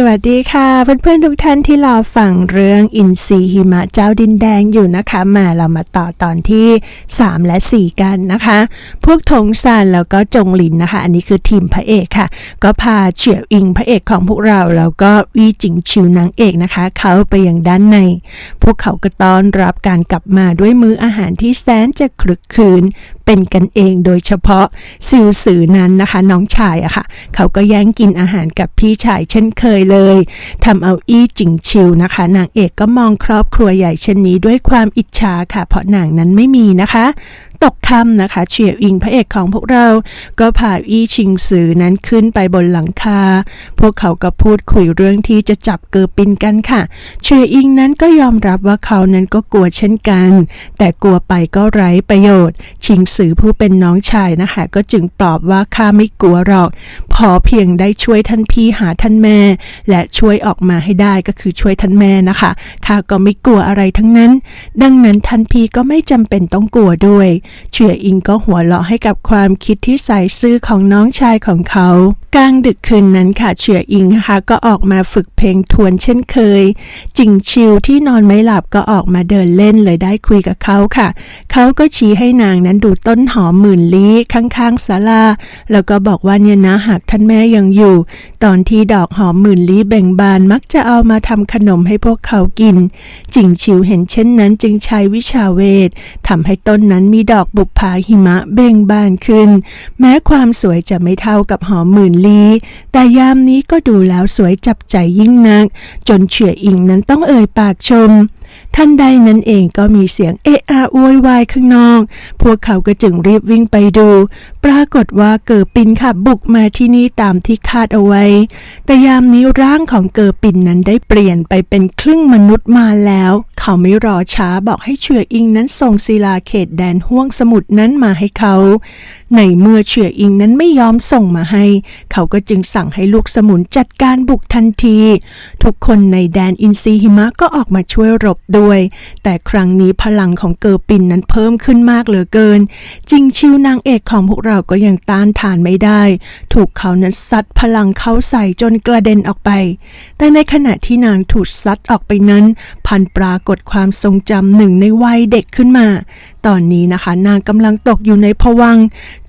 สวัสดีค่ะ เพื่อนๆทุกท่านที่รอฟังเรื่องอินซีหิมะเจ้าดินแดงอยู่นะคะ มาเรามาต่อตอนที่ 3 และ 4 กันนะคะ พวกทงซานแล้วก็จงหลินนะคะ อันนี้คือทีมพระเอกค่ะ ก็พาเฉียวอิงพระเอกของพวกเรา แล้วก็วีจิงชิวนางเอกนะคะ เขาไปยังด้านใน พวกเขาก็ต้อนรับการกลับมาด้วยมื้ออาหารที่แสนจะคลึกคืนเป็นกันเองโดยเฉพาะซิวสือนั้นนะคะ น้องชายอะค่ะ เขาก็แย่งกินอาหารกับพี่ชายเช่นเคยเลยทำเอาอี้จิงชิวนะคะ นางเอกก็มองครอบครัวใหญ่เช่นนี้ด้วยความอิจฉาค่ะ เพราะนางนั้นไม่มีนะคะ ตกค่ำนะคะ เฉียวอิงพระเอกของพวกเรา ก็พาอี้ชิงซือนั้นขึ้นไปบนหลังคา พวกเขาก็พูดคุยเรื่องที่จะจับเกอปินกันค่ะ เฉียวอิงนั้นก็ยอมรับว่าเขานั้นก็กลัวเช่นกัน แต่กลัวไปก็ไร้ประโยชน์ ชิงซือผู้เป็นน้องชายนะคะ ก็จึงปลอบว่าข้าไม่กลัวหรอก พอเพียงได้ช่วยท่านพี่หาท่านแม่ และช่วยออกมาให้ได้ก็คือช่วยท่านแม่นะคะข้าก็ไม่กลัวอะไรทั้งนั้น ดังนั้นท่านพี่ก็ไม่จำเป็นต้องกลัวด้วยเฉียอิงก็หัวเราะให้กับความคิดที่ใส่ซื่อของน้องชายของเขา กลางดึกคืนนั้นค่ะเฉียอิงนะคะก็ออกมาฝึกเพลงทวนเช่นเคย จิงชิวที่นอนไม่หลับก็ออกมาเดินเล่นเลยได้คุยกับเขาค่ะ เขาก็ชี้ให้นางนั้นดูต้นหอมหมื่นลี้ข้างๆศาลาแล้วก็บอกว่าเนี่ยนะหากท่านแม่ยังอยู่ ตอนที่ดอกหอมหมื่นลี้เบ่งบานมักจะเอามาทำขนมให้พวกเขากิน จิงชิวเห็นเช่นนั้นจึงใช้วิชาเวททำให้ต้นนั้นมีดอกอกบุปผาหิมะเบ่งบานขึ้น แม้ความสวยจะไม่เท่ากับหอมหมื่นลี้ แต่ยามนี้ก็ดูแล้วสวยจับใจยิ่งนัก จนเฉี่ยอิงนั้นต้องเอ่ยปากชมท่านใดนั้นเองก็มีเสียงเอะอะโวยวายข้างนอก พวกเขาก็จึงรีบวิ่งไปดู รากฏว่าเกิดปินค่ะบุกมาที่นี่ตามที่คาดเอาไว้ แต่ยามนี้ร่างของเกิดปินนั้นได้เปลี่ยนไปเป็นครึ่งมนุษย์มาแล้ว เขาไม่รอช้าบอกให้เฉืออิงนั้นส่งศิลาเขตแดนห้วงสมุทรนั้นมาให้เขา ในเมื่อเฉืออิงนั้นไม่ยอมส่งมาให้ เขาก็จึงสั่งให้ลูกสมุนจัดการบุกทันที ทุกคนในแดนอินซีหิมะก็ออกมาช่วยรบด้วย แต่ครั้งนี้พลังของเกอร์ปินนั้นเพิ่มขึ้นมากเหลือเกิน จริงชิวนางเอกของพวกเราก็ยังต้านทานไม่ได้ ถูกเขานั้นซัดพลังเข้าใส่จนกระเด็นออกไป แต่ในขณะที่นางถูกซัดออกไปนั้น พันปรากฏความทรงจำหนึ่งในวัยเด็กขึ้นมา ตอนนี้นะคะ นางกำลังตกอยู่ในภวัง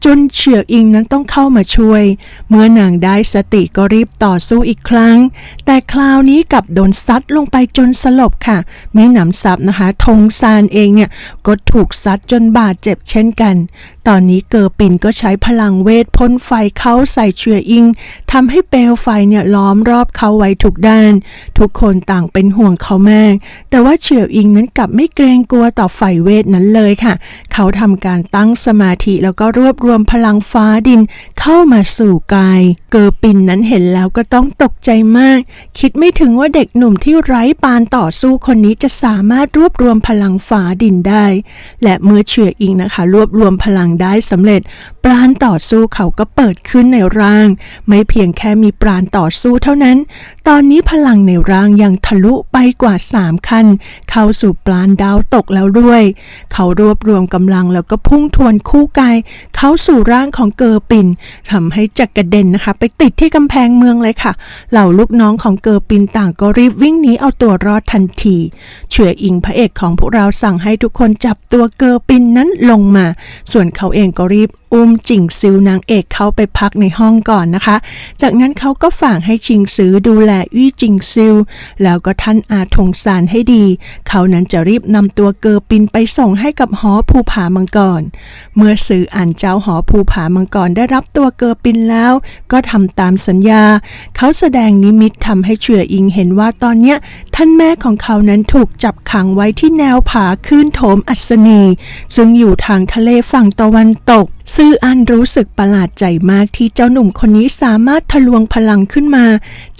จนเฉียวอิงนั้นต้องเข้ามาช่วย เมื่อนางได้สติก็รีบต่อสู้อีกครั้ง แต่คราวนี้กลับโดนซัดลงไปจนสลบค่ะ มีหนำซับนะคะธงซานเองเนี่ยก็ถูกซัดจนบาดเจ็บเช่นกัน ตอนนี้เกอร์ปินก็ใช้พลังเวทพ่นไฟเข้าใส่เฉียวอิงทำให้เปลวไฟเนี่ยล้อมรอบเขาไว้ทุกด้าน ทุกคนต่างเป็นห่วงเขามากแต่ว่าเฉียวอิงนั้นกลับไม่เกรงกลัวต่อไฟเวทนั้นเลยค่ะ เขาทำการตั้งสมาธิแล้วก็รวบรวมพลังฟ้าดินเข้ามาสู่กาย เกอร์ปินนั้นเห็นแล้วก็ต้องตกใจมาก คิดไม่ถึงว่าเด็กหนุ่มที่ไร้ปานต่อสู้คนนี้จะสามารถรวบรวมพลังฟ้าดินได้ และเมื่อเฉียวอิงนะคะ รวบรวมพลังได้สำเร็จ ปราณต่อสู้เขาก็เปิดขึ้นในร่าง ไม่เพียงแค่มีปราณต่อสู้เท่านั้น ตอนนี้พลังในร่างยังทะลุไปกว่าสามขั้น เข้าสู่ปราณดาวตกแล้วด้วย เขารวบรวมกำลังแล้วก็พุ่งทวนคู่กาย เข้าสู่ร่างของเกอร์ปินทำให้จักกระเด็นนะคะ ไปติดที่กำแพงเมืองเลยค่ะ เหล่าลูกน้องของเกอร์ปินต่างก็รีบวิ่งหนีเอาตัวรอดทันทีเฉื่อยอิงพระเอกของพวกเราสั่งให้ทุกคนจับตัวเกอร์ปินนั้นลงมา ส่วนเขาเองก็รีบอุ้มจิงซิวนางเอกเขาไปพักในห้องก่อนนะคะ จากนั้นเขาก็ฝากให้ชิงซื้อดูแลอี้จิงซิวแล้วก็ท่านอาทงซานให้ดี เขานั้นจะรีบนำตัวเกอปินไปส่งให้กับหอภูผามังกร เมื่อสื่ออ่านเจ้าหอภูผามังกรได้รับตัวเกอปินแล้ว ก็ทำตามสัญญา เขาแสดงนิมิตทำให้เฉื่ออิงเห็นว่าตอนเนี้ยท่านแม่ของเขานั้นถูกจับขังไว้ที่แนวผาขึ้นโถมอัศนี ซึ่งอยู่ทางทะเลฝั่งตะวันตก ซื่ออันรู้สึกประหลาดใจมากที่เจ้าหนุ่มคนนี้สามารถทะลวงพลังขึ้นมา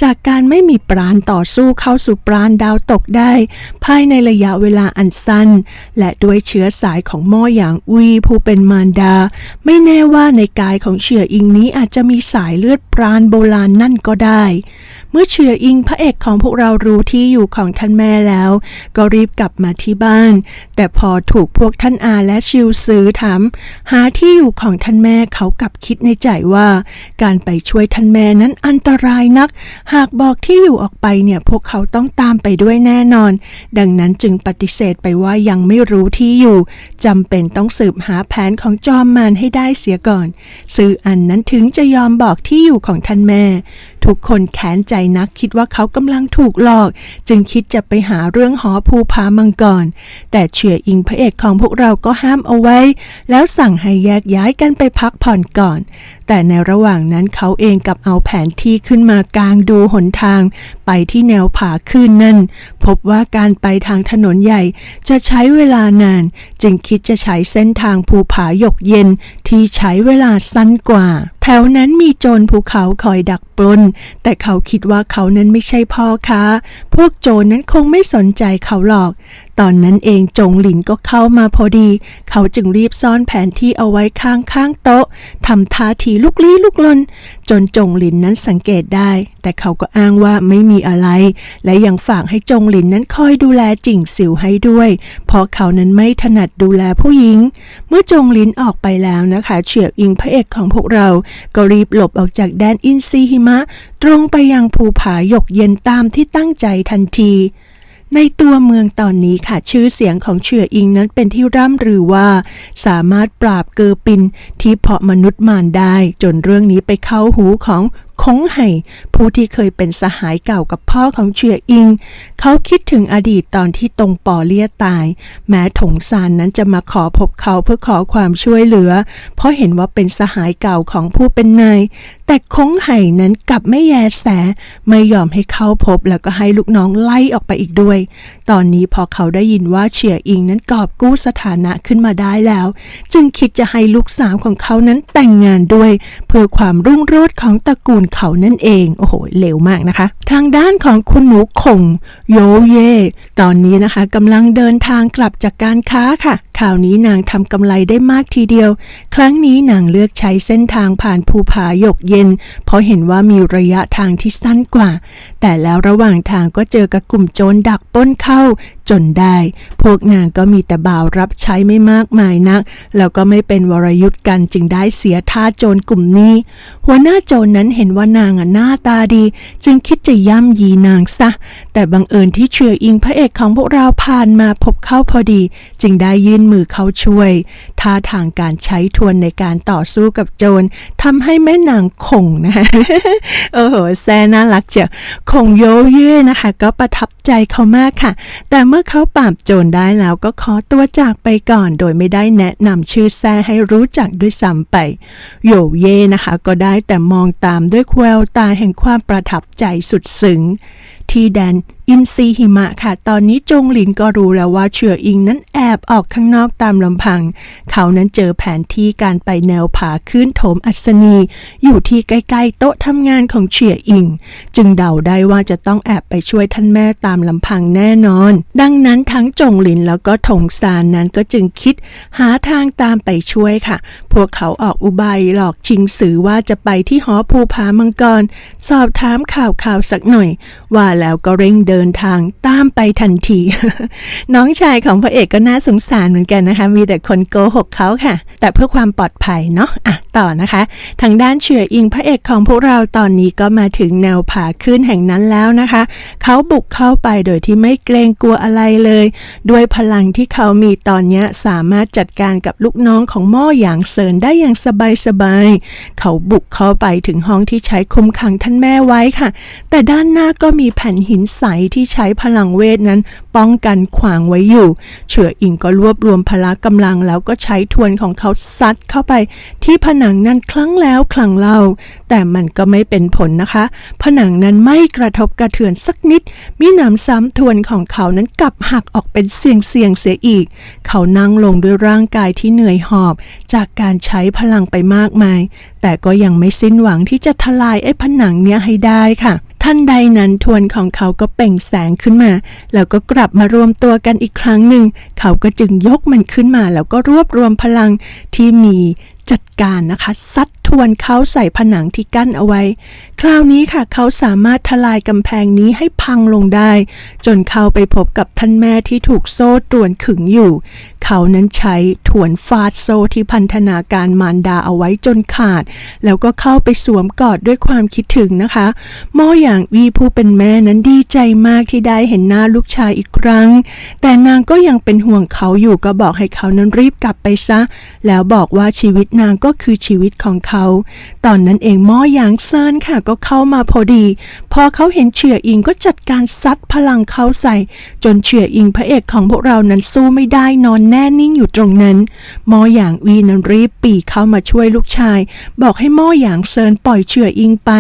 จากการไม่มีปราณต่อสู้เข้าสู่ปราณดาวตกได้ ภายในระยะเวลาอันสั้น และด้วยเชื้อสายของม่ออย่างอุยผู้เป็นมารดา ไม่แน่ว่าในกายของเฉื่ออิงนี้อาจจะมีสายเลือดปราณโบราณนั่นก็ได้ เมื่อเฉื่ออิงพระเอกของพวกเรารู้ที่อยู่ของท่านแม่แล้ว ก็รีบกลับมาที่บ้าน แต่พอถูกพวกท่านอาและชิวซื้อถามหาที่อยู่ของท่านแม่เขากลับคิดในใจว่า การไปช่วยท่านแม่นั้นอันตรายนัก หากบอกที่อยู่ออกไปเนี่ยพวกเขาต้องตามไปด้วยแน่นอน ดังนั้นจึงปฏิเสธไปว่ายังไม่รู้ที่อยู่จำเป็นต้องสืบหาแผนของจอมมารให้ได้เสียก่อนซื้ออันนั้นถึงจะยอมบอกที่อยู่ของท่านแม่ ทุกคนแค้นใจนักคิดว่าเขากำลังถูกหลอก จึงคิดจะไปหาเรื่องหอภูผามังกรแต่เฉียอิงพระเอกของพวกเราก็ห้ามเอาไว้ แล้วสั่งให้แยกย้ายกันไปพักผ่อนก่อน แต่ในระหว่างนั้นเขาเองกับเอาแผนที่ขึ้นมากลางดูหนทาง ไปที่แนวผาขึ้นนั่น พบว่าการไปทางถนนใหญ่จะใช้เวลานาน จึงคิดจะใช้เส้นทางภูผาหยกเย็นที่ใช้เวลาสั้นกว่า แถวนั้นมีโจรภูเขาคอยดักปล้น แต่เขาคิดว่าเขานั้นไม่ใช่พ่อค้า พวกโจรนั้นคงไม่สนใจเขาหรอก ตอนนั้นเองจงหลินก็เข้ามาพอดี เขาจึงรีบซ่อนแผนที่เอาไว้ข้างข้างโต๊ะทำท่าทีลุกลี้ลุกลน จนจงหลินนั้นสังเกตได้ แต่เขาก็อ้างว่าไม่มีอะไร และยังฝากให้จงหลินนั้นคอยดูแลจิ่งสิวให้ด้วย เพราะเขานั้นไม่ถนัดดูแลผู้หญิง เมื่อจงหลินออกไปแล้วนะคะ เฉียบอิงพระเอกของพวกเรา ก็รีบหลบออกจากแดนอินซีหิมะ ตรงไปยังภูผาหยกเย็นตามที่ตั้งใจทันที ในตัวเมืองตอนนี้ค่ะชื่อเสียงของเฉื่ออิงนั้นเป็นที่ร่ำรือว่า สามารถปราบเกอปินที่เพาะมนุษย์มารได้ จนเรื่องนี้ไปเข้าหูของ คงไห่ผู้ที่เคยเป็นสหายเก่ากับพ่อของเฉื่ออิง เขาคิดถึงอดีตตอนที่ตรงปอเลียตาย แม้ถงซานนั้นจะมาขอพบเขาเพื่อขอความช่วยเหลือ เพราะเห็นว่าเป็นสหายเก่าของผู้เป็นนาย แต่คงไห่นั้นกลับไม่แยแส ไม่ยอมให้เข้าพบแล้วก็ให้ลูกน้องไล่ออกไปอีกด้วย ตอนนี้พอเขาได้ยินว่าเฉียอิงนั้นกอบกู้สถานะขึ้นมาได้แล้ว จึงคิดจะให้ลูกสาวของเขานั้นแต่งงานด้วย เพื่อความรุ่งโรจน์ของตระกูลเขานั่นเอง โอ้โหเร็วมากนะคะ ทางด้านของคุณหนูคงโยเย ตอนนี้นะคะกำลังเดินทางกลับจากการค้าค่ะ คราวนี้นางทำกำไรได้มากทีเดียว ครั้งนี้นางเลือกใช้เส้นทางผ่านภูผาหยกเย็น เพราะเห็นว่ามีระยะทางที่สั้นกว่า แต่แล้วระหว่างทางก็เจอกับกลุ่มโจรดักป้นเข้า จนได้ พวกนางก็มีแต่บ่าวรับใช้ไม่มากมายนัก แล้วก็ไม่เป็นวรยุทธ์กันจึงได้เสียท่าโจรกลุ่มนี้ หัวหน้าโจรนั้นเห็นว่านางอะหน้าตาดี จึงคิดจะย่ำยีนางซะ แต่บังเอิญที่เฉียอิงพระเอกของพวกเราผ่านมาพบเข้าพอดี จึงได้ยื่นมือเข้าช่วยท่าทางการใช้ทวนในการต่อสู้กับโจรทำให้แม่นางคงนะคะโอ้โหแซ่น่ารักเจ้ะคงโยเย่นะคะ ก็ประทับใจเขามากค่ะ แต่เมื่อเขาปราบโจรได้แล้วก็ขอตัวจากไปก่อน โดยไม่ได้แนะนำชื่อแซ่ให้รู้จักด้วยซ้ำไป โยเย่นะคะ ก็ได้แต่มองตามด้วยแววตาแห่งความประทับใจสุดซึ้ง ที่แดนอินซีหิมะค่ะ ตอนนี้จงหลินก็รู้แล้วว่าเฉืออิงนั้นแอบออกข้างนอกตามลำพัง เขานั้นเจอแผนที่การไปแนวผาขึ้นโถมอัศนี อยู่ที่ใกล้ๆโต๊ะทำงานของเฉียอิง จึงเดาได้ว่าจะต้องแอบไปช่วยท่านแม่ตามลำพังแน่นอน ดังนั้นทั้งจงหลินแล้วก็ถงซานนั้นก็จึงคิดหาทางตามไปช่วยค่ะ พวกเขาออกอุบายหลอกชิงสือว่าจะไปที่หอภูผามังกร สอบถามข่าวข่าวๆสักหน่อยว่าแล้วก็เร่งเดินทางตามไปทันที น้องชายของพระเอกก็น่าสงสารเหมือนกันนะคะ มีแต่คนโกหกเขาค่ะ แต่เพื่อความปลอดภัยเนาะอะต่อนะคะ ทางด้านเฉื่ออิงพระเอกของพวกเราตอนนี้ก็มาถึงแนวผาขึ้นแห่งนั้นแล้วนะคะ เขาบุกเข้าไปโดยที่ไม่เกรงกลัวอะไรเลย ด้วยพลังที่เขามีตอนนี้สามารถจัดการกับลูกน้องของหม่ออย่างเซินได้อย่างสบายๆเขาบุกเข้าไปถึงห้องที่ใช้คุมขังท่านแม่ไว้ค่ะ แต่ด้านหน้าก็มีแผ่นหินใสที่ใช้พลังเวทนั้น ป้องกันขวางไว้อยู่ เออิงก็รวบรวมพละกำลังแล้วก็ใช้ทวนของเขาซัดเข้าไปที่ผนังนั้นครั้งแล้วครั้งเล่า แต่มันก็ไม่เป็นผลนะคะ ผนังนั้นไม่กระทบกระเทือนสักนิด มีหนำซ้ำทวนของเขานั้นกลับหักออกเป็นเสียงเสียงเสียอีก เขานั่งลงด้วยร่างกายที่เหนื่อยหอบ จากการใช้พลังไปมากมาย แต่ก็ยังไม่สิ้นหวังที่จะทลายไอ้ผนังเนี้ยให้ได้ค่ะ ท่านใดนั้นทวนของเขาก็เปล่งแสงขึ้นมา แล้วก็กลับมารวมตัวกันอีกครั้งหนึ่ง เขาก็จึงยกมันขึ้นมา แล้วก็รวบรวมพลังที่มีจัด การนะคะซัดทวนเขาใส่ผนังที่กั้นเอาไว้ คราวนี้ค่ะเขาสามารถทลายกำแพงนี้ให้พังลงได้ จนเขาไปพบกับท่านแม่ที่ถูกโซ่ตรวนขึงอยู่ เขานั้นใช้ถวนฟาดโซ่ที่พันธนาการมารดาเอาไว้จนขาด แล้วก็เข้าไปสวมกอดด้วยความคิดถึงนะคะหมอย่างวีผู้เป็นแม่นั้นดีใจมากที่ได้เห็นหน้าลูกชายอีกครั้ง แต่นางก็ยังเป็นห่วงเขาอยู่ก็บอกให้เขานั้นรีบกลับไปซะ แล้วบอกว่าชีวิตนางก็็คือชีวิตของเขา ตอนนั้นเองหมอหยางเซินค่ะก็เข้ามาพอดี พอเขาเห็นเฉื่ออิงก็จัดการซัดพลังเขาใส่ จนเฉื่ออิงพระเอกของพวกเรานั้นสู้ไม่ได้นอนแน่นิ่งอยู่ตรงนั้นหมอหยางวีนั้นรีบปีเข้ามาช่วยลูกชาย บอกให้หมอหยางเซินปล่อยเฉื่ออิงไป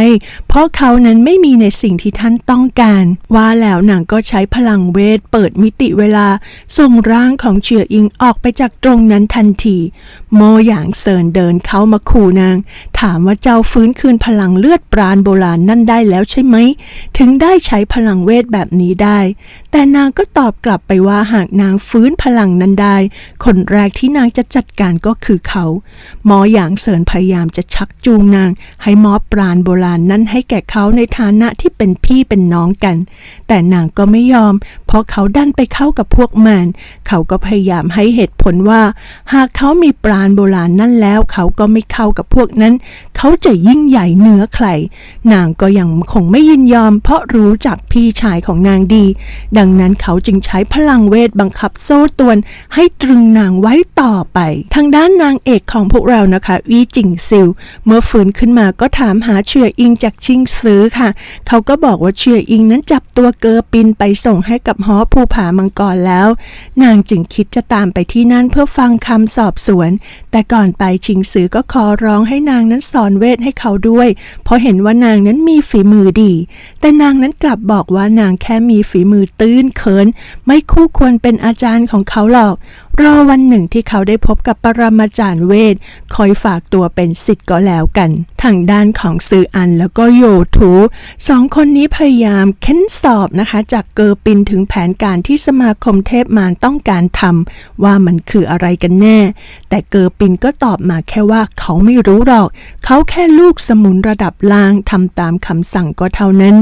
เพราะเขานั้นไม่มีในสิ่งที่ท่านต้องการ ว่าแล้วนางก็ใช้พลังเวทเปิดมิติเวลาส่งร่างของเฉื่ออิงออกไปจากตรงนั้นทันทีโมหยางเซินเดินเข้ามาขู่นาง ถามว่าเจ้าฟื้นคืนพลังเลือดปราณโบราณนั่นได้แล้วใช่ไหม ถึงได้ใช้พลังเวทแบบนี้ได้ แต่นางก็ตอบกลับไปว่าหากนางฟื้นพลังนั้นได้ คนแรกที่นางจะจัดการก็คือเขา หมอหยางเซินพยายามจะชักจูงนาง ให้มอบปราณโบราณนั้นให้แก่เขาในฐานะที่เป็นพี่เป็นน้องกัน แต่นางก็ไม่ยอมเพราะเขาดันไปเข้ากับพวกมัน เขาก็พยายามให้เหตุผลว่า หากเขามีปราณโบราณนั่นแล้ว เขาก็ไม่เข้ากับพวกนั้น เขาจะยิ่งใหญ่เหนือใคร นางก็ยังคงไม่ยินยอม เพราะรู้จักพี่ชายของนางดี ดังนั้นเขาจึงใช้พลังเวทบังคับโซ่ตวน ให้ตรึงนางไว้ต่อไป ทางด้านนางเอกของพวกเรานะคะวีจิงซิล เมื่อฟื้นขึ้นมาก็ถามหาเฉื่ออิงจากชิงซื้อค่ะ เขาก็บอกว่าเฉื่ออิงนั้นจับตัวเกอปินไปส่งให้กับหอภูผามังกรแล้ว นางจึงคิดจะตามไปที่นั่นเพื่อฟังคำสอบสวน แต่ก่อนไปชิงสือก็ขอร้องให้นางนั้นสอนเวทให้เขาด้วย เพราะเห็นว่านางนั้นมีฝีมือดี แต่นางนั้นกลับบอกว่านางแค่มีฝีมือตื้นเขิน ไม่คู่ควรเป็นอาจารย์ของเขาหรอก รอวันหนึ่งที่เขาได้พบกับปรมาจารย์เวทคอยฝากตัวเป็นสิทธิ์ก็แล้วกันทางด้านของซืออันแล้วก็โยทูสองคนนี้พยายามเค้นสอบนะคะ จากเกอร์ปินถึงแผนการที่สมาคมเทพมารต้องการทำว่ามันคืออะไรกันแน่ แต่เกอร์ปินก็ตอบมาแค่ว่าเขาไม่รู้หรอก เขาแค่ลูกสมุนระดับล่างทำตามคำสั่งก็เท่านั้น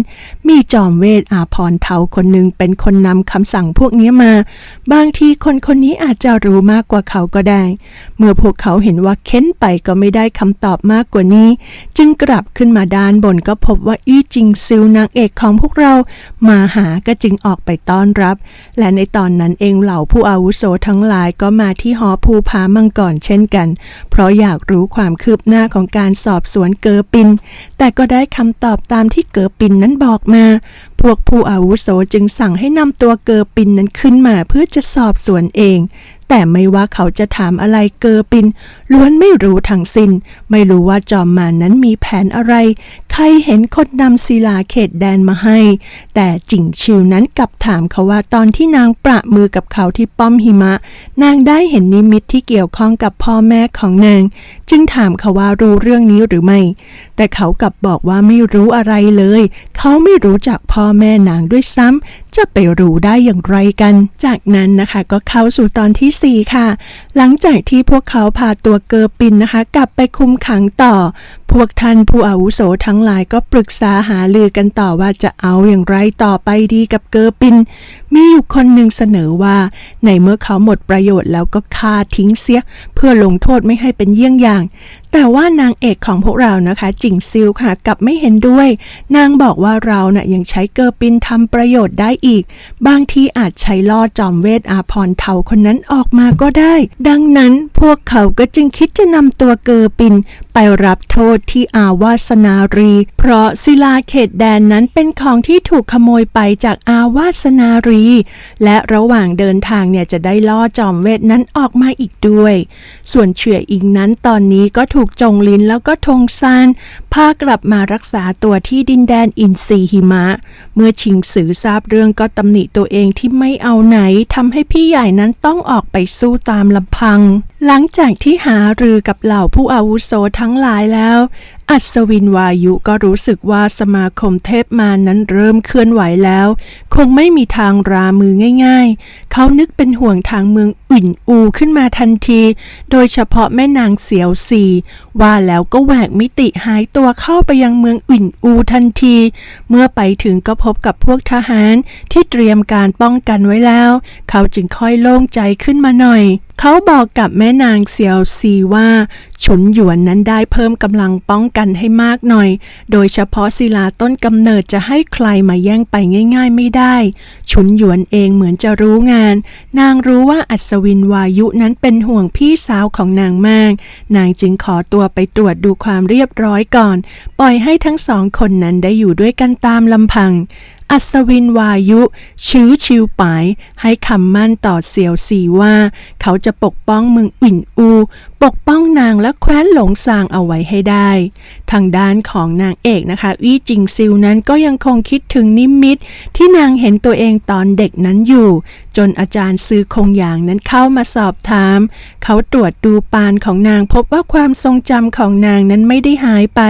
มีจอมเวทอาพรเทาคนหนึ่งเป็นคนนำคำสั่งพวกนี้มา บางทีคนคนนี้อาจจะะรู้มากกว่าเขาก็ได้ เมื่อพวกเขาเห็นว่าเค้นไปก็ไม่ได้คำตอบมากกว่านี้ จึงกลับขึ้นมาด้านบนก็พบว่าอี้จิงซิลนางเอกของพวกเรา มาหาก็จึงออกไปต้อนรับ และในตอนนั้นเองเหล่าผู้อาวุโสทั้งหลายก็มาที่หอภูผามังกรเช่นกัน เพราะอยากรู้ความคืบหน้าของการสอบสวนเกอปิน แต่ก็ได้คำตอบตามที่เกอปินนั้นบอกมา พวกผู้อาวุโสจึงสั่งให้นำตัวเกอปินนั้นขึ้นมาเพื่อจะสอบสวนเอง แต่ไม่ว่าเขาจะถามอะไรเกอปิน ล้วนไม่รู้ทั้งสิน้น ไม่รู้ว่าจอมมารนนั้นมีแผนอะไร ใครเห็นคนนำศิลาเขตแดนมาให้ แต่จิงชิวนั้นกลับถามเขาว่าตอนที่นางประมือกับเขาที่ป้อมหิมะ นางได้เห็นนิมิตที่เกี่ยวข้องกับพ่อแม่ของนาง จึงถามเขาว่ารู้เรื่องนี้หรือไม่ แต่เขากลับบอกว่าไม่รู้อะไรเลย เขาไม่รู้จักพ่อแม่นางด้วยซ้ำ จะไปรู้ได้อย่างไรกัน จากนั้นนะคะก็เข้าสู่ตอนที่ 4 ค่ะ หลังจากที่พวกเขาพาตัวเกอร์ปินนะคะ กลับไปคุมขังต่อ วกท่านผู้อาวุโสทั้งหลายก็ปรึกษาหาลือกันต่อว่าจะเอาอย่างไรต่อไปดีกับเกอปิน มีอยู่คนหนึ่งเสนอว่า ในเมื่อเขาหมดประโยชน์แล้วก็ฆ่าทิ้งเสีย เพื่อลงโทษไม่ให้เป็นเยี่ยงอย่าง แต่ว่านางเอกของพวกเรานะคะจิงซิลค่ะกลับไม่เห็นด้วย นางบอกว่าเรานะ่ะยังใช้เกอปินทำประโยชน์ได้อีก บางทีอาจใช้ล่อจอมเวทอาพรเทาคนนั้นออกมาก็ได้ ดังนั้นพวกเขาก็จึงคิดจะนำตัวเกอปิน ไปรับโทษที่อาวาสนารี เพราะศิลาเขตแดนนั้นเป็นของที่ถูกขโมยไปจากอาวาสนารี และระหว่างเดินทางเนี่ยจะได้ล่อจอมเวทนั้นออกมาอีกด้วย ส่วนเฉื่อยอิงนั้นตอนนี้ก็ถูกจงลินแล้วก็ทงซานพากลับมารักษาตัวที่ดินแดนอินซีหิมะ เมื่อชิงสือทราบเรื่องก็ตำหนิตัวเองที่ไม่เอาไหนทำให้พี่ใหญ่นั้นต้องออกไปสู้ตามลำพัง หลังจากที่หารือกับเหล่าผู้อาวุโสทั้งหลายแล้ว อัศวินวายุก็รู้สึกว่าสมาคมเทพมานั้นเริ่มเคลื่อนไหวแล้ว คงไม่มีทางรามือง่าย ๆ เขานึกเป็นห่วงทางเมืองอุ่นอูขึ้นมาทันที โดยเฉพาะแม่นางเสียวซีว่าแล้วก็แหวกมิติหายตัวเข้าไปยังเมืองอุ่นอูทันที เมื่อไปถึงก็พบกับพวกทหารที่เตรียมการป้องกันไว้แล้ว เขาจึงค่อยโล่งใจขึ้นมาหน่อย เขาบอกกับแม่นางเซียวซีว่า ฉุนหยวนนั้นได้เพิ่มกำลังป้องกันให้มากหน่อย โดยเฉพาะศิลาต้นกำเนิดจะให้ใครมาแย่งไปง่ายๆไม่ได้ ฉุนหยวนเองเหมือนจะรู้งาน นางรู้ว่าอัศวินวายุนั้นเป็นห่วงพี่สาวของนางมาก นางจึงขอตัวไปตรวจดูความเรียบร้อยก่อน ปล่อยให้ทั้งสองคนนั้นได้อยู่ด้วยกันตามลำพัง อัศวินวายุ ชื้อชิวปาย ให้คำมั่นต่อเสี่ยวสีว่า เขาจะปกป้องเมืองอิ่นอู ปกป้องนางและแคว้นหลงซางเอาไว้ให้ได้ทางด้านของนางเอกนะคะอี้จิงซิวนั้นก็ยังคงคิดถึงนิมิต ที่นางเห็นตัวเองตอนเด็กนั้นอยู่ จนอาจารย์ซื้อคงอย่างนั้นเข้ามาสอบถาม เขาตรวจดูปานของนางพบว่าความทรงจำของนางนั้นไม่ได้หายไป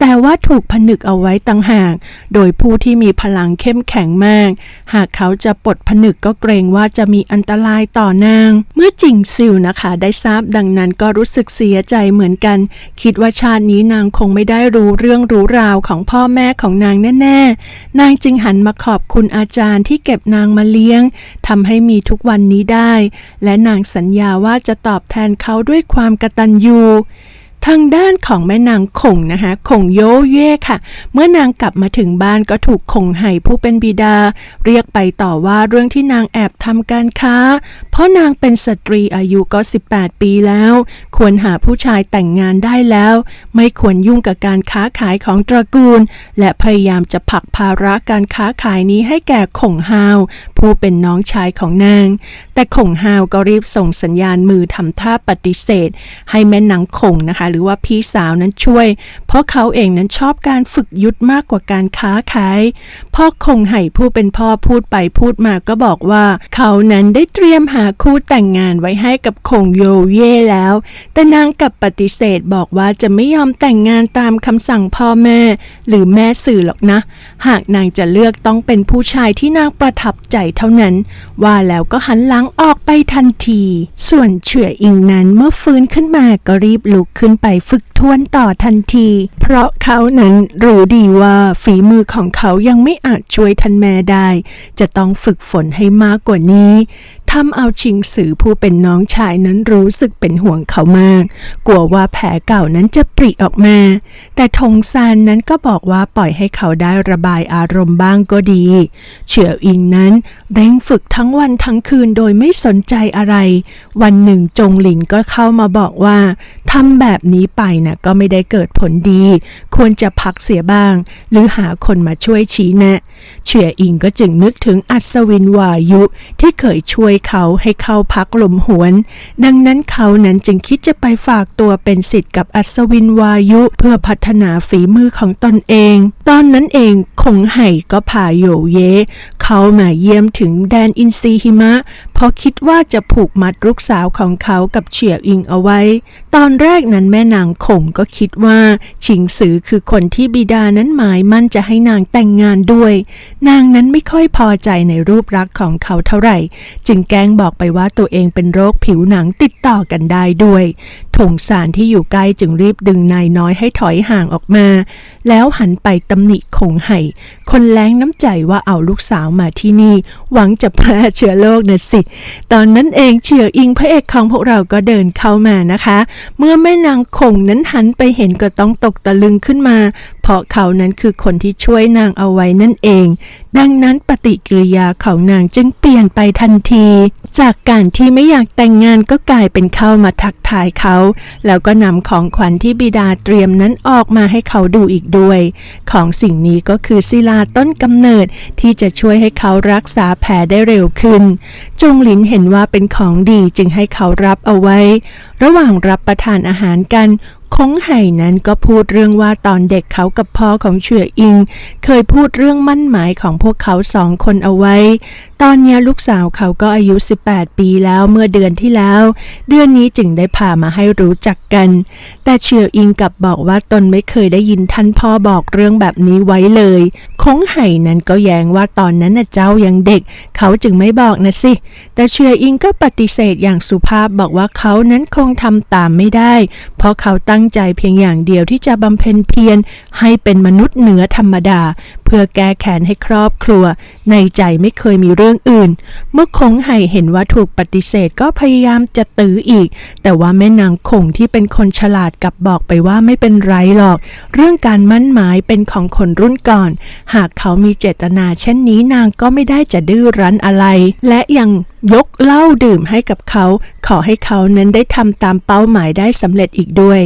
แต่ว่าถูกผนึกเอาไว้ต่างหาก โดยผู้ที่มีพลังเข้มแข็งมาก หากเขาจะปลดผนึกก็เกรงว่าจะมีอันตรายต่อนาง เมื่อจิงซิวนะคะ ได้ทราบดังนั้นก็รู้สึกเสียใจเหมือนกัน คิดว่าชาตินี้นางคงไม่ได้รู้เรื่องรู้ราวของพ่อแม่ของนางแน่ๆ นางจึงหันมาขอบคุณอาจารย์ที่เก็บนางมาเลี้ยงทำให้มีทุกวันนี้ได้ และนางสัญญาว่าจะตอบแทนเขาด้วยความกตัญญู ทางด้านของแม่นางคงนะคะคงโยเย่ค่ะ เมื่อนางกลับมาถึงบ้านก็ถูกคงไห่ผู้เป็นบิดา เรียกไปต่อว่าเรื่องที่นางแอบทำการค้า เพราะนางเป็นสตรีอายุก็ 18 ปีแล้ว ควรหาผู้ชายแต่งงานได้แล้ว ไม่ควรยุ่งกับการค้าขายของตระกูล และพยายามจะผลักภาระการค้าขายนี้ให้แก่คงฮาว ผู้เป็นน้องชายของนาง แต่คงฮาวก็รีบส่งสัญญาณมือทำท่าปฏิเสธ ให้แม่นางคงนะคะหรือว่าพี่สาวนั้นช่วย เพราะเขาเองนั้นชอบการฝึกยุทธมากกว่าการค้าขาย พ่อคงไห่ผู้เป็นพ่อพูดไปพูดมาก็บอกว่า เขานั้นได้เตรียมหาคู่แต่งงานไว้ให้กับคงโยเย่แล้ว แต่นางกลับปฏิเสธบอกว่าจะไม่ยอมแต่งงานตามคำสั่งพ่อแม่ หรือแม่สื่อหรอกนะ หากนางจะเลือกต้องเป็นผู้ชายที่นางประทับใจเท่านั้น ว่าแล้วก็หันหลังออกไปทันที ส่วนเฉื่ออิงนั้นเมื่อฟื้นขึ้นมาก็รีบลุกขึ้นไปฝึกทวนต่อทันที เพราะเขานั้นรู้ดีว่าฝีมือของเขายังไม่อาจช่วยทันแม่ได้ จะต้องฝึกฝนให้มากกว่านี้ ทำเอาชิงสือผู้เป็นน้องชายนั้นรู้สึกเป็นห่วงเขามาก กลัวว่าแผลเก่านั้นจะปริออกมา แต่ทงซานนั้นก็บอกว่าปล่อยให้เขาได้ระบายอารมณ์บ้างก็ดี เฉียวอิงนั้นเร่งฝึกทั้งวันทั้งคืนโดยไม่สนใจอะไร วันหนึ่งจงหลินก็เข้ามาบอกว่าทำแบบนี้ไปนะก็ไม่ได้เกิดผลดี ควรจะพักเสียบ้าง หรือหาคนมาช่วยชี้แนะ เฉียอิงก็จึงนึกถึงอัศวินวายุที่เคยช่วยเขาให้เข้าพักหลมหวน ดังนั้นเขานั้นจึงคิดจะไปฝากตัวเป็นสิทธิ์กับอัศวินวายุ เพื่อพัฒนาฝีมือของตนเอง ตอนนั้นเอง คงไห่ก็พาโยเย เขามาเยี่ยมถึงแดนอินซีหิมะ เพราะคิดว่าจะผูกมัดลูกสาวของเขากับเฉียวอิงเอาไว้ ตอนแรกนั้นแม่นางคงก็คิดว่า ชิงซือคือคนที่บิดานั้นหมายมั่นจะให้นางแต่งงานด้วย นางนั้นไม่ค่อยพอใจในรูปลักษณ์ของเขาเท่าไหร่ จึงแกล้งบอกไปว่าตัวเองเป็นโรคผิวหนังติดต่อกันได้ด้วย ผงสารที่อยู่ใกล้จึงรีบดึงนายน้อยให้ถอยห่างออกมา แล้วหันไปตำหนิคงไห่ คนแรงน้ำใจว่าเอาลูกสาวมาที่นี่ หวังจะแพร่เชื้อโรคนะสิ ตอนนั้นเองเฉียวอิงพระเอกของพวกเราก็เดินเข้ามานะคะ เมื่อแม่นางคงนั้นหันไปเห็นก็ต้องตกตะลึงขึ้นมาเพราะเขานั้นคือคนที่ช่วยนางเอาไว้นั่นเอง ดังนั้นปฏิกิริยาของนางจึงเปลี่ยนไปทันที จากการที่ไม่อยากแต่งงานก็กลายเป็นเข้ามาทักทายเขา แล้วก็นำของขวัญที่บิดาเตรียมนั้นออกมาให้เขาดูอีกด้วย ของสิ่งนี้ก็คือศิลาต้นกำเนิดที่จะช่วยให้เขารักษาแผลได้เร็วขึ้น จงหลินเห็นว่าเป็นของดีจึงให้เขารับเอาไว้ ระหว่างรับประทานอาหารกัน คงไห่นั้นก็พูดเรื่องว่าตอนเด็กเขากับพ่อของเฉืออิง เคยพูดเรื่องมั่นหมายของพวกเขาสองคนเอาไว้ ตอนนี้ลูกสาวเขาก็อายุ 18 ปีแล้วเมื่อเดือนที่แล้ว เดือนนี้จึงได้พามาให้รู้จักกัน แต่เฉียวอิงกลับบอกว่าตนไม่เคยได้ยินท่านพ่อบอกเรื่องแบบนี้ไว้เลย คงไห่นั้นก็แย้งว่าตอนนั้นน่ะเจ้ายังเด็ก เขาจึงไม่บอกนะสิ แต่เชียอิงก็ปฏิเสธอย่างสุภาพบอกว่าเขานั้นคงทำตามไม่ได้ เพราะเขาตั้งใจเพียงอย่างเดียวที่จะบำเพ็ญเพียรให้เป็นมนุษย์เหนือธรรมดา พื่อแก้แค้นให้ครอบครัว ในใจไม่เคยมีเรื่องอื่น เมื่อคงไห่เห็นว่าถูกปฏิเสธก็พยายามจะตื้ออีก แต่ว่าแม่นางคงที่เป็นคนฉลาดกลับบอกไปว่าไม่เป็นไรหรอก เรื่องการมั่นหมายเป็นของคนรุ่นก่อน หากเขามีเจตนาเช่นนี้นางก็ไม่ได้จะดื้อรั้นอะไร และยังยกเหล้าดื่มให้กับเขา ขอให้เขานั้นได้ทำตามเป้าหมายได้สำเร็จอีกด้วย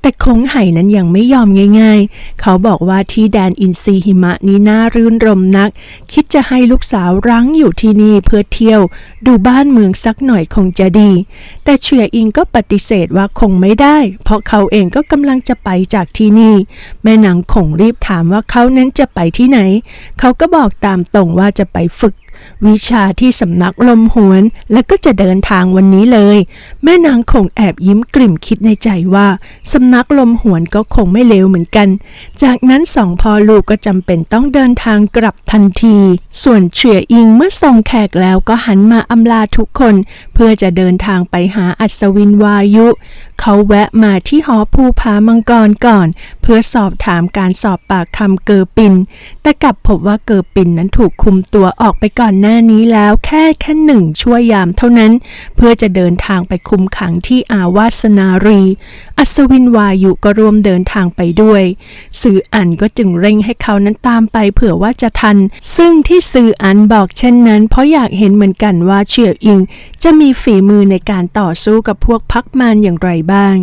แต่คงไห่นั้นยังไม่ยอมง่าย ๆ เขาบอกว่าที่แดนอินทรีหิมะนี้น่ารื่นรมนัก คิดจะให้ลูกสาวรั้งอยู่ที่นี่เพื่อเที่ยว ดูบ้านเมืองสักหน่อยคงจะดี แต่เฉยอิงก็ปฏิเสธว่าคงไม่ได้ เพราะเขาเองก็กำลังจะไปจากที่นี่ แม่นางคงรีบถามว่าเขานั้นจะไปที่ไหน เขาก็บอกตามตรงว่าจะไปฝึก วิชาที่สำนักลมหวน แล้วก็จะเดินทางวันนี้เลย แม่นางคงแอบยิ้มกลิ่มคิดในใจว่าสำนักลมหวนก็คงไม่เลวเหมือนกัน จากนั้นสองพ่อลูกก็จำเป็นต้องเดินทางกลับทันที ส่วนเฉียอิงเมื่อส่งแขกแล้วก็หันมาอำลาทุกคน เพื่อจะเดินทางไปหาอัศวินวายุ เขาแวะมาที่หอภูผามังกรก่อน เพื่อสอบถามการสอบปากคำเกอปิน แต่กลับพบว่าเกอปินนั้นถูกคุมตัวออกไปก่อนหน้านี้แล้วแค่แค่หนึ่งชั่วยามเท่านั้น เพื่อจะเดินทางไปคุมขังที่อาวาสนารี อัศวินวายุก็ร่วมเดินทางไปด้วย สื่ออันก็จึงเร่งให้เขานั้นตามไปเผื่อว่าจะทัน ซึ่งที่สื่ออันบอกเช่นนั้น เพราะอยากเห็นเหมือนกันว่าเฉียวอิง จะมีฝีมือในการต่อสู้กับพวกพักมารอย่างไรบ้าง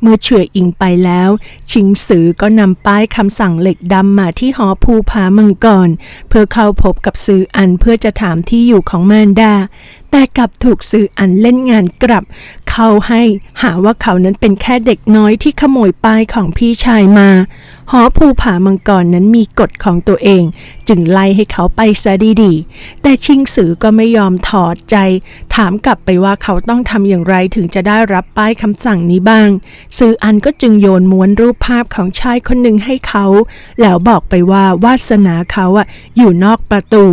เมื่อเฉวยวอิงไปแล้วชิงซือก็นำป้ายคำสั่งเหล็กดำมาที่หอภูผามังกร เพื่อเข้าพบกับซืออันเพื่อจะถามที่อยู่ของมารดา แต่กลับถูกซืออันเล่นงานกลับ เข้าให้หาว่าเขานั้นเป็นแค่เด็กน้อยที่ขโมยป้ายของพี่ชายมา หอภูผามังกรนั้นมีกฎของตัวเอง จึงไล่ให้เขาไปซะดีๆ แต่ชิงซือก็ไม่ยอมถอดใจ ถามกลับไปว่าเขาต้องทำอย่างไรถึงจะได้รับป้ายคำสั่งนี้บ้าง ซืออันก็จึงโยนม้วนรูปภาพของชายคนหนึ่งให้เขา แล้วบอกไปว่าวาสนาเขาอะอยู่นอกประตู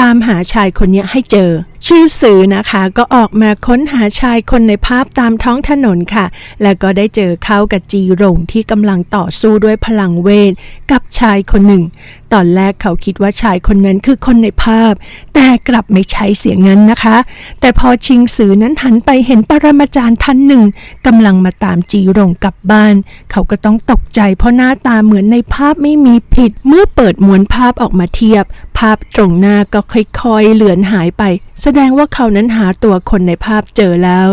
ตามหาชายคนนี้ให้เจอ ชื่อสื่อนะคะก็ออกมาค้นหาชายคนในภาพตามท้องถนนค่ะ แล้วก็ได้เจอเขากับจีหลงที่กำลังต่อสู้ด้วยพลังเวทกับชายคนหนึ่ง ตอนแรกเขาคิดว่าชายคนนั้นคือคนในภาพ แต่กลับไม่ใช่เสียงนั้นนะคะ แต่พอชิงสือนั้นหันไปเห็นปรมาจารย์ท่านหนึ่งกำลังมาตามจีหลงกลับบ้าน เขาก็ต้องตกใจเพราะหน้าตาเหมือนในภาพไม่มีผิด เมื่อเปิดม้วนภาพออกมาเทียบาพตรงหน้าก็ค่อยๆเลือนหายไป แสดงว่าเขานั้นหาตัวคนในภาพเจอแล้ว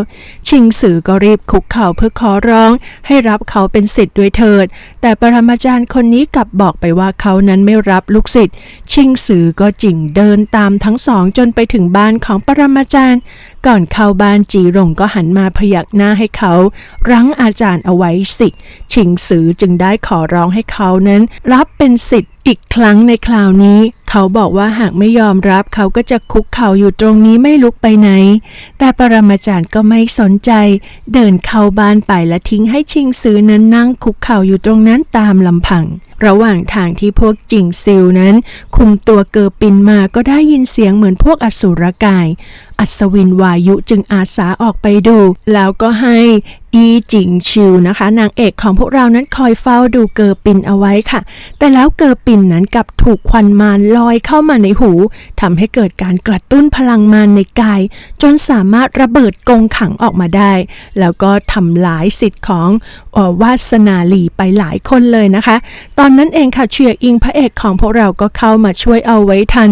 ชิงสือก็รีบคุกเข่าเพื่อขอร้องให้รับเขาเป็นศิษย์ด้วยเถิด แต่ปรมาจารย์คนนี้กลับบอกไปว่าเขานั้นไม่รับลูกศิษย์ ชิงสือก็จิงเดินตามทั้งสองจนไปถึงบ้านของปรมาจารย์ ก่อนเข้าบ้านจีหลงก็หันมาพยักหน้าให้เขา รั้งอาจารย์เอาไว้สิ ชิงสือจึงได้ขอร้องให้เขานั้น รับเป็นศิษย์อีกครั้งในคราวนี้ เขาบอกว่าหากไม่ยอมรับเขาก็จะคุกเข่าอยู่ตรงนี้ไม่ลุกไปไหน แต่ปรมาจารย์ก็ไม่สนใจ เดินเข้าบ้านไปและทิ้งให้ชิงซือนั้นนั่งคุกเข่าอยู่ตรงนั้นตามลำพัง ระหว่างทางที่พวกจิงซิลนั้น คุมตัวเกอปินมาก็ได้ยินเสียงเหมือนพวกอสุรกาย อัศวินวายุจึงอาสาออกไปดู แล้วก็ให้อีจิงชิวนะคะ นางเอกของพวกเรานั้นคอยเฝ้าดูเกอปินเอาไว้ค่ะ แต่แล้วเกอปินนั้นกลับถูกควันมารลอยเข้ามาในหูทำให้เกิดการกระตุ้นพลังมารในกาย จนสามารถระเบิดกงขังออกมาได้ แล้วก็ทำลายสิทธิ์ของออวาสนาลีไปหลายคนเลยนะคะ ตอนนั้นเองค่ะเชียอิงพระเอกของพวกเราก็เข้ามาช่วยเอาไว้ทัน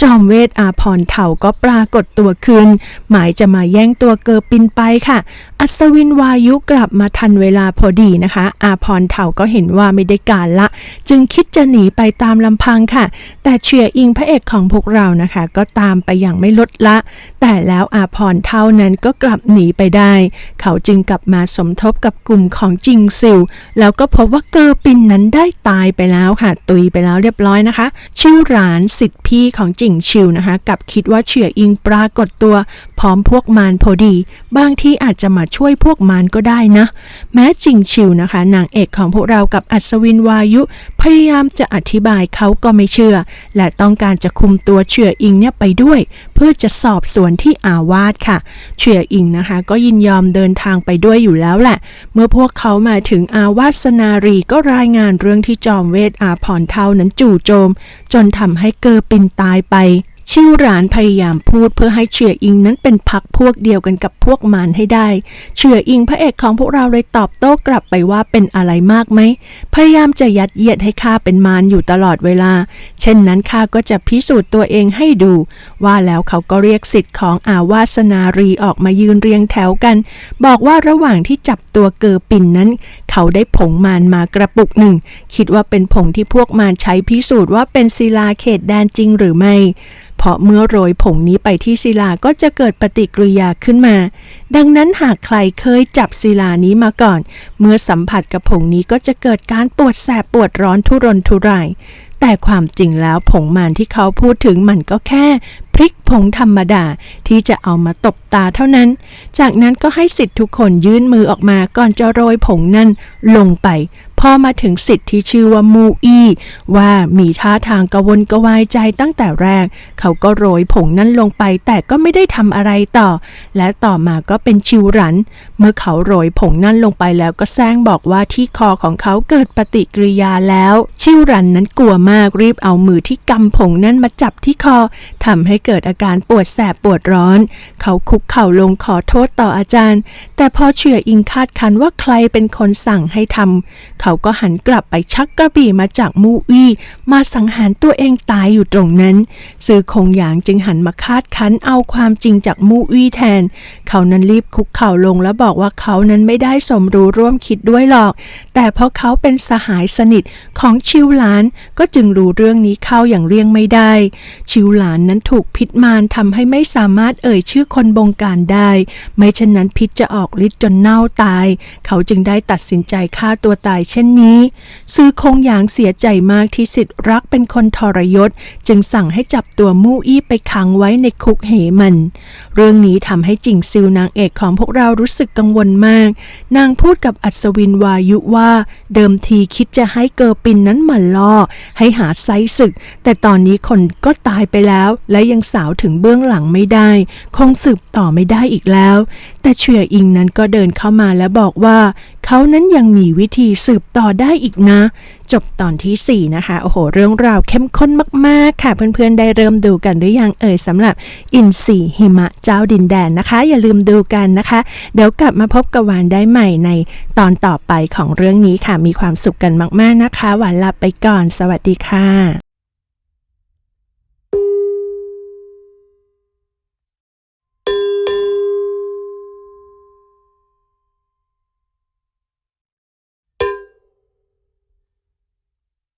จอมเวทอาพรเถาก็ปรากฏตัวขึ้นึ้นหมายจะมาแย่งตัวเกอปินไปค่ะ อัศวินวายุกลับมาทันเวลาพอดีนะคะ อาพรเถาก็เห็นว่าไม่ได้การละ จึงคิดจะหนีไปตามลำพังค่ะ แต่เชียอิงพระเอกของพวกเรานะคะ ก็ตามไปอย่างไม่ลดละ แต่แล้วอาพรเท่านั้นก็กลับหนีไปได้ เขาจึงกลับมาสมทบกับกลุ่มของจิงซิล แล้วก็พบว่าเกอปินนั้นได้ตายไปแล้วค่ะ ตุยไปแล้วเรียบร้อยนะคะชิวหรานสิทธิพี่ของจิงชิวนะคะกลับคิดว่าเฉียอิงปรากฏตัว พร้อมพวกมารพอดี บางที่อาจจะมาช่วยพวกมารก็ได้นะ แม้จริงชิวนะคะ นางเอกของพวกเรากับอัศวินวายุ พยายามจะอธิบายเขาก็ไม่เชื่อ และต้องการจะคุมตัวเฉียอิงเนี่ยไปด้วย เพื่อจะสอบสวนที่อาวาสค่ะ เฉียอิงนะคะ ก็ยินยอมเดินทางไปด้วยอยู่แล้วแหละ เมื่อพวกเขามาถึงอาวาสนารีก็รายงานเรื่องที่จอมเวทอาพรเท่านั้นจู่โจม จนทำให้เกอปินตายไป ชิวหรานพยายามพูดเพื่อให้เฉียอิงนั้นเป็นพักพวกเดียวกันกับพวกมารให้ได้ เฉียอิงพระเอกของพวกเราเลยตอบโต้กลับไปว่าเป็นอะไรมากไหม พยายามจะยัดเยียดให้ข้าเป็นมารอยู่ตลอดเวลา เช่นนั้นข้าก็จะพิสูจน์ตัวเองให้ดู ว่าแล้วเขาก็เรียกสิทธิ์ของอาวาสนารีออกมายืนเรียงแถวกัน บอกว่าระหว่างที่จับตัวเกอปินนั้น เขาได้ผงมารมากระปุกหนึ่ง คิดว่าเป็นผงที่พวกมารใช้พิสูจน์ว่าเป็นศิลาเขตแดนจริงหรือไม่เพราะเมื่อโรยผงนี้ไปที่ศิลาก็จะเกิดปฏิกิริยาขึ้นมา ดังนั้นหากใครเคยจับศิลานี้มาก่อน เมื่อสัมผัสกับผงนี้ก็จะเกิดการปวดแสบปวดร้อนทุรนทุราย แต่ความจริงแล้วผงมารที่เขาพูดถึงมันก็แค่ พริกผงธรรมดาที่จะเอามาตบตาเท่านั้น จากนั้นก็ให้สิทธิ์ทุกคนยื่นมือออกมาก่อนจะโรยผงนั่นลงไป พอมาถึงสิทธิ์ที่ชื่อว่ามูอี้ว่ามีท่าทางกระวนกระวายใจตั้งแต่แรก เขาก็โรยผงนั้นลงไปแต่ก็ไม่ได้ทำอะไรต่อ และต่อมาก็เป็นชิวรัน เมื่อเขาโรยผงนั่นลงไปแล้วก็แซงบอกว่าที่คอของเขาเกิดปฏิกิริยาแล้ว ชิวรันนั้นกลัวมากรีบเอามือที่กำผงนั่นมาจับที่คอทำให้เกิดอาการปวดแสบปวดร้อน เขาคุกเข่าลงขอโทษต่ออาจารย์ แต่พอเชื่ออิงคาดคันว่าใครเป็นคนสั่งให้ทำเขาาก็หันกลับไปชักกระบี่มาจากมูอีมาสังหารตัวเองตายอยู่ตรงนั้น ซื้อคงหยางจึงหันมาคาดคันเอาความจริงจากมูอีแทน เขานั้นรีบคุกเข่าลงแล้วบอกว่าเขานั้นไม่ได้สมรู้ร่วมคิดด้วยหรอก แต่เพราะเขาเป็นสหายสนิทของชิวหลานก็จึงรู้เรื่องนี้เข้าอย่างเลี่ยงไม่ได้ ชิวหลานนั้นถูกพิษมารทำให้ไม่สามารถเอ่ยชื่อคนบงการได้ ไม่เช่นนั้นพิษจะออกฤทธิ์จนเน่าตาย เขาจึงได้ตัดสินใจฆ่าตัวตายเช่นนี้ ซื้อคงหยางเสียใจมากที่สิทธิ์รักเป็นคนทรยศ จึงสั่งให้จับตัวมู่อี้ไปขังไว้ในคุกเหมัน เรื่องนี้ทำให้จิงซิวนางเอกของพวกเรารู้สึกกังวลมาก นางพูดกับอัศวินวายุว่า เดิมทีคิดจะให้เกอปินนั้นมาล่อ ให้หาไซศึก แต่ตอนนี้คนก็ตายไปแล้ว และยังสาวถึงเบื้องหลังไม่ได้ คงสืบต่อไม่ได้อีกแล้วแต่เฉยอิงนั้นก็เดินเข้ามาและบอกว่า เขานั้นยังมีวิธีสืบต่อได้อีกนะ จบตอนที่ 4 นะคะ โอ้โห เรื่องราวเข้มข้นมากๆ ค่ะ เพื่อนๆ ได้เริ่มดูกันหรือยังเอ่ยสำหรับอินซีหิมะเจ้าดินแดนนะคะ อย่าลืมดูกันนะคะ เดี๋ยวกลับมาพบกับหวานได้ใหม่ในตอนต่อไปของเรื่องนี้ค่ะมีความสุขกันมากๆนะคะ หวานลาไปก่อน สวัสดีค่ะ